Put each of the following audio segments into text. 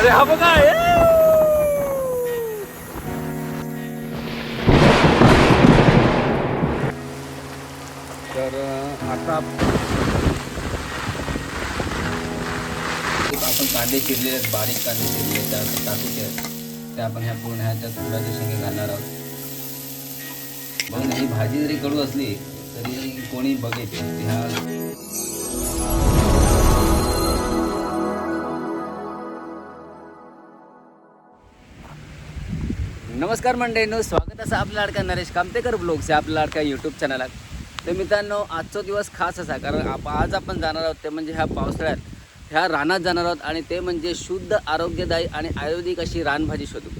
अरे हा बघा तर आता आपण कांदे चिरलेले आहेत बारीक कांदे चिरले त्यात त्या टाकूचे आहेत. त्या आपण ह्या पूर्ण ह्याच्यात कुडाचे शेंगे घालणार आहोत. बघ ही भाजी जरी कडू असली तरी कोणी बघेल ह्या नमस्कार मंडळींनो स्वागत असं आपला लाडका नरेश कामतेकर ब्लॉग्स आहे आपल्या लाडका यूट्यूब चॅनलात तर मित्रांनो आजचा दिवस खास असा कारण आप आज आपण जाणार आहोत ते म्हणजे ह्या पावसाळ्यात. ह्या रानात जाणार आहोत आणि ते म्हणजे शुद्ध आरोग्यदायी आणि आयुर्वेदिक अशी रानभाजी शोधू.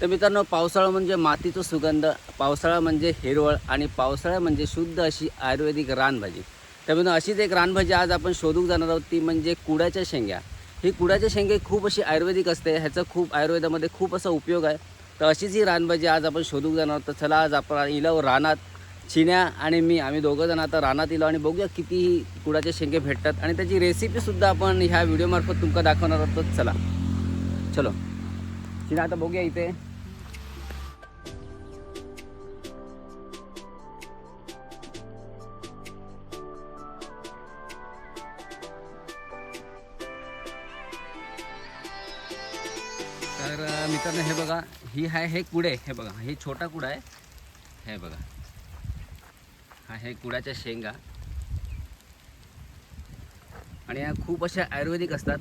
तर मित्रांनो पावसाळा म्हणजे मातीचा सुगंध पावसाळा म्हणजे हिरवळ आणि पावसाळा म्हणजे शुद्ध अशी आयुर्वेदिक रानभाजी. त्यामुळे अशीच एक रानभाजी आज आपण शोधूक जाणार आहोत ती म्हणजे कुड्याच्या शेंग्या ही कुड्याच्या शेंगे खूप अशी आयुर्वेदिक असते ह्याचा खूप आयुर्वेदामध्ये खूप असा उपयोग आहे. तर अशीच ही रानभाजी आज आपण शोधूक जाणार आहोत. तर चला आज आपण इलो रानात चिन्या आणि मी आम्ही दोघं जण आता रानात इलो आणि बघूया किती कुडाचे शेंगे भेटतात. आणि त्याची रेसिपीसुद्धा आपण ह्या व्हिडिओमार्फत तुमका दाखवणार आहोत. चला. चलो. चिन्या आता बघूया इथे. मित्रांनो हे बघा ही आहे हे कुडे हे बघा हे छोटा कुडा आहे. हे बघा हा हे कुडाच्या शेंगा. आणि या खूप अशा आयुर्वेदिक असतात.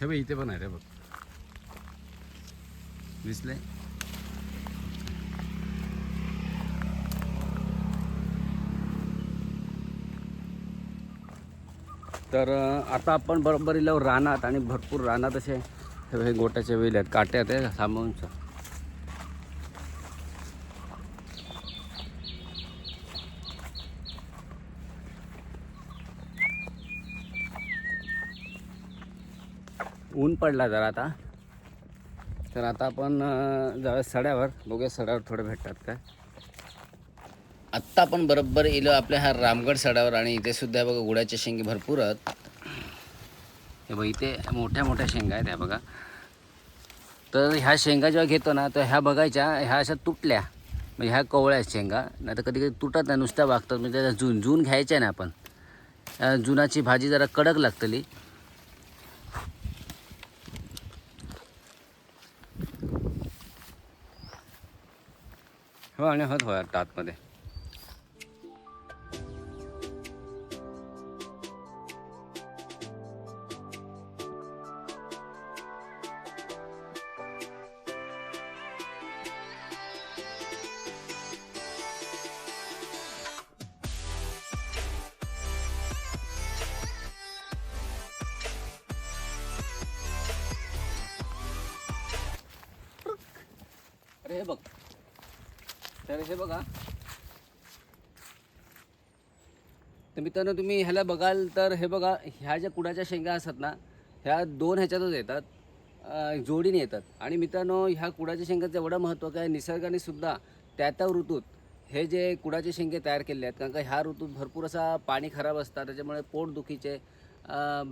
हे बघ, इथे पण आहे रे बघ. दिसले तर आता आपण बरोबर इलो रानात आणि भरपूर रानात असे हे गोट्याचे वेल आहेत काट्यात आहे हे ऊन पडला जरा आता. तर आता आपण जाऊया सड्यावर बघूया सड्यावर थोडे भेटतात काय. आत्ता आपण बरोबर इलो आपल्या ह्या रामगड सडावर आणि इथे सुद्धा बघा गुळाच्या शेंगे भरपूर आहेत. हे बघ इथे मोठ्या मोठ्या शेंगा आहेत ह्या बघा. तर ह्या शेंगा जेव्हा घेतो ना तर ह्या बघायच्या ह्या अशा तुटल्या. म्हणजे ह्या कवळ्या शेंगा. नाही तर कधी कधी तुटत नाही नुसत्या वागतात. म्हणजे त्याचा जून जून घ्यायच्या ना आपण. जुनाची भाजी जरा कडक लागतली. हो आणि होत होय आतमध्ये. तर हे बघा. तर मित्रांनो तुम्ही ह्याला बघाल तर हे बघा ह्या ज्या कुडाच्या शेंगा असतात ना ह्या दोन ह्याच्यातच येतात. जोडीने येतात. आणि मित्रांनो ह्या कुडाच्या शेंगाचं एवढं महत्त्व काय निसर्गाने सुद्धा त्या त्या ऋतूत हे जे कुडाचे शेंगे तयार केले आहेत कारण का ह्या ऋतूत भरपूर असा पाणी खराब असतात त्याच्यामुळे पोटदुखीचे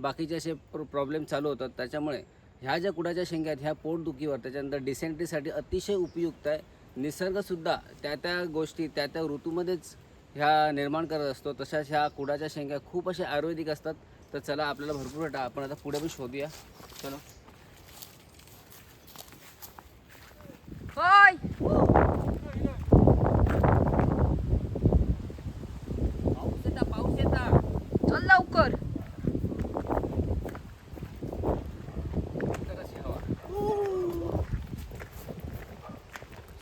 बाकीचे असे प्र प्रॉब्लेम चालू होतात. त्याच्यामुळे ह्या ज्या कुडाच्या शेंग्या आहेत ह्या पोटदुखीवर त्याच्यानंतर डिसेंट्रीसाठी अतिशय उपयुक्त आहे. निसर्गसुद्धा त्या त्या गोष्टी त्या त्या ऋतूमध्येच ह्या निर्माण करत असतो. तशाच ह्या कुडाच्या शेंग्या खूप अशा आयुर्वेदिक असतात. तर चला आपल्याला भरपूर वाटा आपण आता पुढे पण शोधूया. चलो. होय पाऊस येता पाऊस येता चल लवकर सुंदर अशी हवा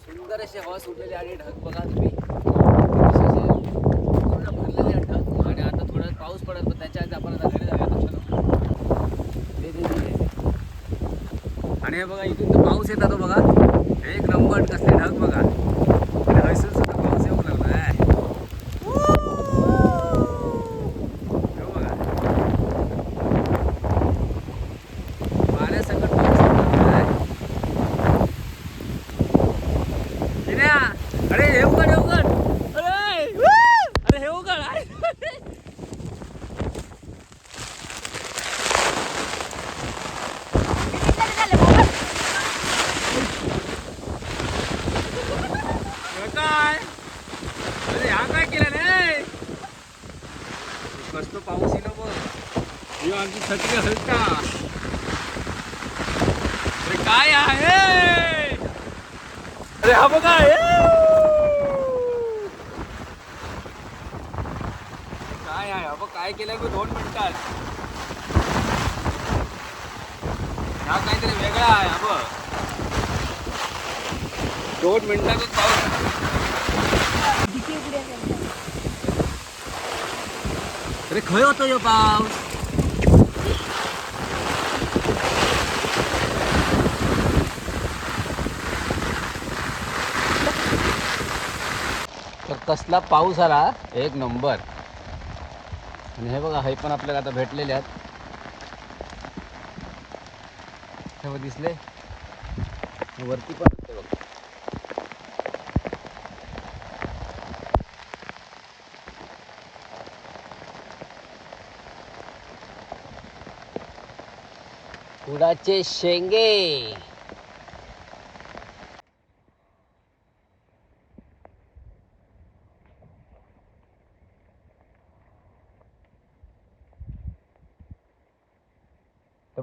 सुंदर अशी हवा सुटलेली आणि ढग बघा तुम्ही. पूर्ण भरलेले ढग. आणि आता थोडा पाऊस पडत पण त्याच्या आधी आपण आता घरी जाऊया. आणि हे बघा इथून तो पाऊस येतात तो बघा. एक नंबर कसले ढग बघा. आणि हयसून सुद्धा पाऊस येऊ लागला आहे हे बघा वाऱ्यासकट पाऊस येऊ लागला आहे. किऱ्या, अरे येऊ कर येऊ कर हा काय केलं रे कसं पाऊस येईल बघ ही हलका. अरे काय आहे? अरे हा बघा ए! काय आहे? अबा काय केलं की दोन मिनिटात? हा काहीतरी वेगळा आहे अबा. दोन मिनिटातच पाऊस अरे खय होतो यो पाऊस? कसला पाऊस आला एक नंबर. आणि हे बघा हे पण आपल्याला आता भेटलेले आहेत. हे बघ दिसले? वरती पण होते बघ. कुडाचे शेंगे.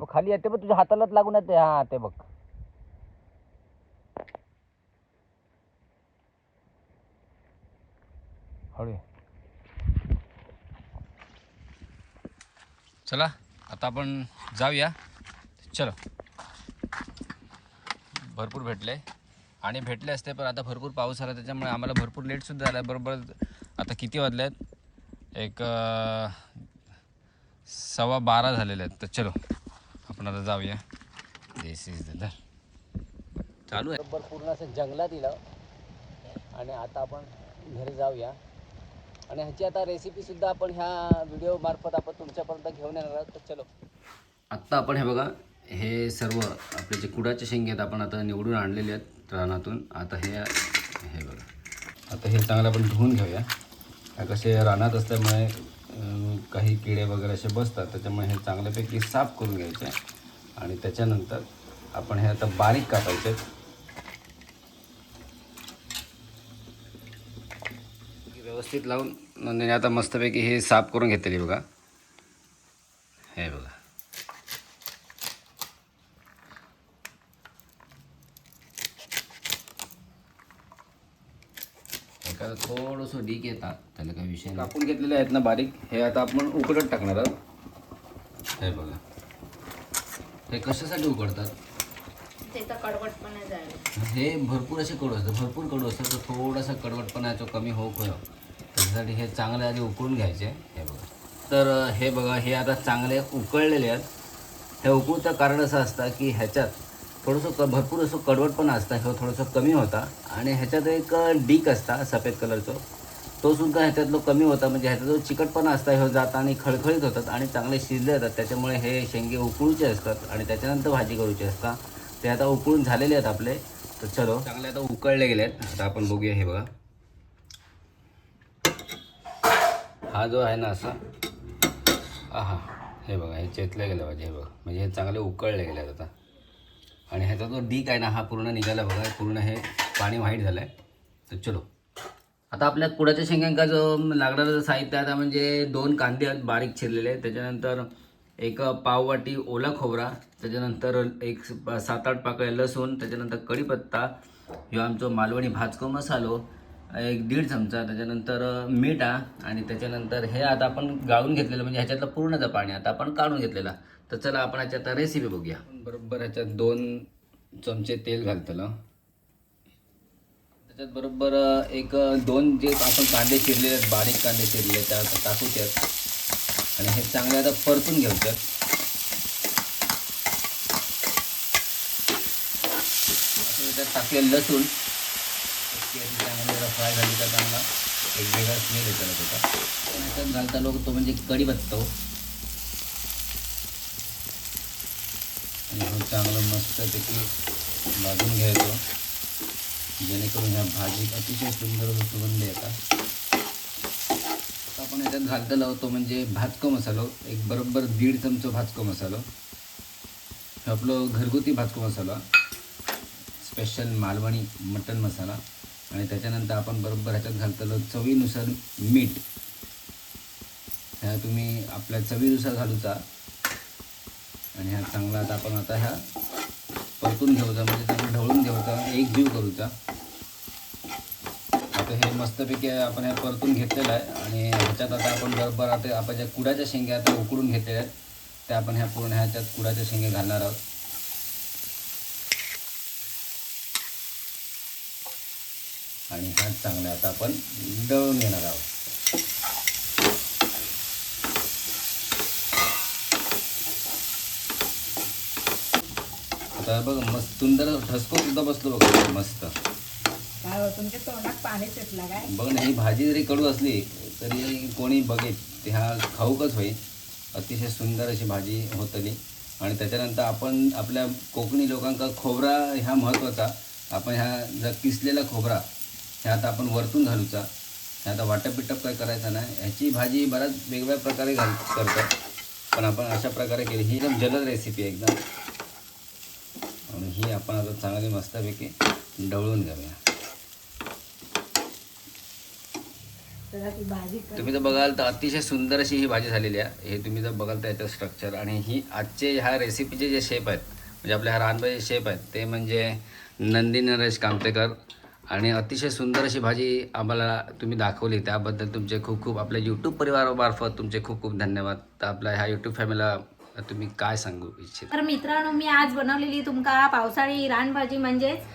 बघ खाली येते बघ तुझ्या हातालाच लागून येते हा ते बघ. हळू चला आता आपण जाऊया. चलो. भरपूर भेटले. आणि भेटले असते पण आता भरपूर पाऊस आला त्याच्यामुळे आम्हाला भरपूर लेटसुद्धा झाला. बरोबर आता किती वाजले आहेत एक सव्वा बारा झालेले आहेत. तर चलो. आपण आता जाऊया. दिस इज द चालू आहे. बरोबर पूर्ण असं जंगलात दिलं आणि आता आपण घरी जाऊया. आणि ह्याची आता रेसिपीसुद्धा आपण ह्या व्हिडिओ मार्फत आपण तुमच्यापर्यंत घेऊन येणार आहोत. तर चलो. आत्ता आपण हे बघा हे सर्व आपले जे कुडाचे शेंगे आहेत आपण आता निवडून आणलेले आहेत रानातून. आता हे हे बघा. आता हे चांगलं आपण धुवून घेऊया. कसे रानात असल्यामुळे काही किडे वगैरे असे बसतात त्याच्यामुळे हे चांगल्यापैकी साफ करून घ्यायचे. आणि त्याच्यानंतर आपण हे आता बारीक कापायचे. व्यवस्थित लावून नंदिनी आता मस्तपैकी हे साफ करून घेतलेली बघा हे बघा एखादं डीक येतात त्याला काही विषय कापून घेतलेले आहेत ना बारीक हे आता आपण उकडत टाकणार आहोत. हे बघा. हे कशासाठी उकडतात? त्याचा कडवटपणा जायला हे भरपूर असे कडू असतात भरपूर कडू असतात तर थोडासा कडवटपणा याचा कमी होऊ होय. त्याच्यासाठी हे चांगले आधी उकळून घ्यायचे हे बघा. तर हे बघा हे आता चांगले उकळलेले आहेत. हे उकळूचं कारण असं असतं की ह्याच्यात थोडंसं क भरपूर असं कडवटपणा असतं हे थोडंसं कमी होता. आणि ह्याच्यात एक डीक असता सफेद कलरचं तो सुद्धा ह्याच्यातलो कमी होता म्हणजे ह्याचा जो चिकटपणा असता हे जाता आणि खळखळीत होतात आणि चांगले शिजले जातात. त्याच्यामुळे हे शेंगे उकळूचे असतात आणि त्याच्यानंतर भाजी करूची असतात ते आता उकळून झालेले आहेत आपले. तर चलो. चांगले आता उकळले गेले आहेत. आता आपण बघूया हे बघा. हा जो आहे ना असा. आहा हे बघा हे चेतले गेलं पाहिजे हे बघा. म्हणजे हे चांगले उकळले गेले आहेत आता. आणि ह्याचा जो डीक आहे ना हा पूर्ण निघाला बघा. पूर्ण हे पाणी व्हाईट झालं आहे तर चलो. आता आपल्या कुडाच्या शेंगांका जो लागणारं साहित्य आता म्हणजे दोन कांदे आहेत बारीक चिरलेले. त्याच्यानंतर एक पाववाटी ओला खोबरा त्याच्यानंतर एक सात आठ पाकळ्या लसूण त्याच्यानंतर कढीपत्ता ह्यो आमचो मालवणी भाजको मसालो एक दीड चमचा त्याच्यानंतर मीठा आणि त्याच्यानंतर हे आता आपण गाळून घेतलेलं म्हणजे ह्याच्यातलं पूर्णचं पाणी आता आपण काढून घेतलेलं. तर चला आपण ह्याच्यात रेसिपी बघूया. बरोबर ह्याच्यात दोन चमचे तेल घालतलं. त्याच्यात बरोबर एक दोन जे आपण कांदे चिरलेले आहेत बारीक कांदे चिरले त्या टाकूचे आणि हे चांगले आता परतून घ्यायचे त्याच्यात टाकले लसूण. चांगली जरा फ्राय झाली तर चांगला एक वेगळा स्मेल येतो त्याचा. त्याच्यात घालता लोक तो म्हणजे कढीपत्ता हो. आणि चांगलं मस्तपैकी भाजून घ्यायचं. जेणेकरून ह्या भाजीत अतिशय सुंदर सुगंध येतात. आता आपण याच्यात घालता लावतो म्हणजे भाजको मसालो एक बरोबर दीड चमचो भाजको मसालो हे आपलं घरगुती भाजको मसाला स्पेशल मालवणी मटन मसाला आणि त्याच्यानंतर आपण बरोबर ह्याच्यात घालतलो चवीनुसार मीठ. ह्या तुम्ही आपल्या चवीनुसार घालूचा आणि ह्या चांगला आता आपण आता ह्या परतून घेऊचा म्हणजे त्याला ढवळून घेऊचा एक जीव करूचा आता हे मस्तपैकी आपण हे परतून घेतलेलं आहे आणि ह्याच्यात आता आपण बरोबर आता आपण ज्या कुडाच्या शेंग्या आता उकडून घेतलेल्या आहेत त्या आपण ह्या पूर्ण ह्याच्यात कुडाच्या शेंगे घालणार आहोत. आणि ह्या चांगल्या आता आपण दळून घेणार आहोत. आता बघ मस्त सुंदर ठसको सुद्धा बसलो बघा मस्त. काय हो तुमच्या तोंडात पाणी सुटलं काय? बघ ना ही भाजी जरी कडू असली तरी कोणी बघेल ते हा खाऊकच होईल. अतिशय सुंदर अशी भाजी होतली. आणि त्याच्यानंतर आपण आपल्या कोकणी लोकांका खोबरा ह्या महत्त्वाचा. आपण ह्या जर किसलेला खोबरा ह्या आता आपण वरतून घालूचा. ह्या आता वाटप बिटप काय करायचं नाही. ह्याची भाजी बऱ्याच वेगवेगळ्या प्रकारे घाल करतात. पण आपण अशा प्रकारे केली. ही एकदम जलद रेसिपी आहे एकदम. आणि ही आपण आता चांगली मस्तपैकी ढवळून घेऊया. तुम्ही जर बघाल तर अतिशय सुंदर अशी ही भाजी झालेली आहे. हे तुम्ही जर बघाल तर याचं स्ट्रक्चर आणि ही आजचे ह्या रेसिपीचे जे शेप आहेत म्हणजे आपल्या ह्या रानबाई शेप आहेत ते म्हणजे नंदी नरेश कामतेकर आणि अतिशय सुंदर अशी भाजी आम्हाला तुम्ही दाखवली. त्याबद्दल तुमचे खूप खूप आपल्या यूट्यूब परिवारामार्फत तुमचे खूप खूप धन्यवाद. तर आपल्या ह्या यूट्यूब फॅमिलीला तुम्ही काय सांगू इच्छित? तर मित्रांनो मी आज बनवलेली तुमका पावसाळी रानभाजी म्हणजेच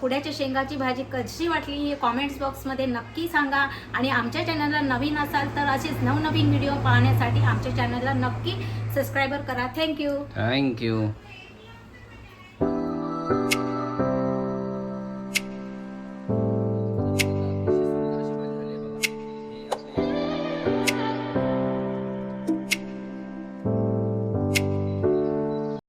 कुड्याच्या शेंगाची भाजी कशी वाटली हे कॉमेंट्स बॉक्समध्ये नक्की सांगा. आणि आमच्या चॅनलला नवीन असाल तर असेच नवनवीन व्हिडिओ पाहण्यासाठी आमच्या चॅनलला नक्की सबस्क्राईबर करा. Thank you thank you